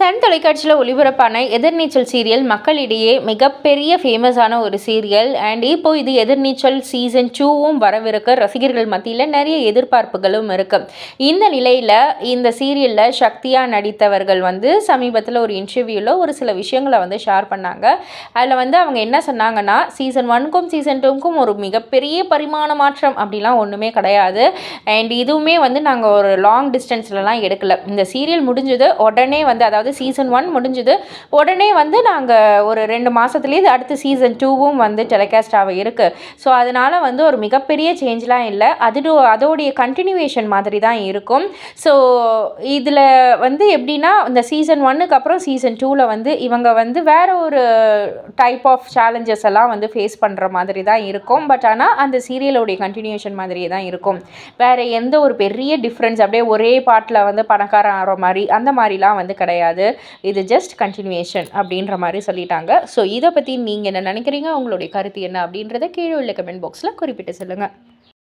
Sun தொலைக்காட்சியில் ஒளிபரப்பான எதிர்நீச்சல் serial மக்களிடையே மிகப்பெரிய ஃபேமஸான ஒரு சீரியல். அண்ட் இப்போ இது எதிர்நீச்சல் சீசன் டூவும் வரவிருக்க. ரசிகர்கள் மத்தியில் நிறைய எதிர்பார்ப்புகளும் இருக்குது இந்த நிலையில் இந்த சீரியலில் சக்தியாக நடித்தவர்கள் வந்து சமீபத்தில் ஒரு இன்டர்வியூவில் ஒரு சில விஷயங்களை வந்து ஷேர் பண்ணாங்க. அதில் வந்து அவங்க என்ன சொன்னாங்கன்னா சீசன் ஒனுக்கும் சீசன் டூக்கும் ஒரு மிகப்பெரிய பரிமாண மாற்றம் அப்படிலாம் ஒன்றுமே கிடையாது. அண்ட் இதுவுமே வந்து நாங்கள் ஒரு லாங் டிஸ்டன்ஸ்லலாம் எடுக்கல. இந்த சீரியல் முடிஞ்சது உடனே வந்து அதாவது சீசன் ஒன் முடிஞ்சது. உடனே வந்து நாங்கள் ஒரு ரெண்டு மாதத்துலேயே அடுத்த சீசன் டூவும் வந்து டெலிகாஸ்ட் ஆக இருக்குது ஸோ அதனால் வந்து ஒரு மிகப்பெரிய சேஞ்ச்லாம் இல்லை. அது அதோடைய கண்டினியூவேஷன் மாதிரி தான் இருக்கும். ஸோ இதில் வந்து எப்படின்னா இந்த சீசன் ஒன்னுக்கு அப்புறம் சீசன் டூவில் வந்து இவங்க வந்து வேறு ஒரு டைப் ஆஃப் சேலஞ்சஸ் எல்லாம் வந்து ஃபேஸ் பண்ணுற மாதிரி தான் இருக்கும். பட் ஆனால் அந்த சீரியலோடைய கண்டினியூஷன் மாதிரியே தான் இருக்கும். வேறு எந்த ஒரு பெரிய டிஃப்ரென்ஸ் அப்படியே ஒரே பாட்டில் வந்து பணக்காரன் ஆகிற மாதிரி அந்த மாதிரிலாம் வந்து கிடையாது. கிடையாது இது ஜஸ்ட் கண்டினியூஷன் அப்படின்ற மாதிரி சொல்லிட்டாங்க. ஸோ இதை பற்றி நீங்கள் என்ன நினைக்கிறீங்க? உங்களுடைய கருத்து என்ன அப்படின்றத கீழே உள்ள கமெண்ட் பாக்ஸில் குறிப்பிட்டு சொல்லுங்கள்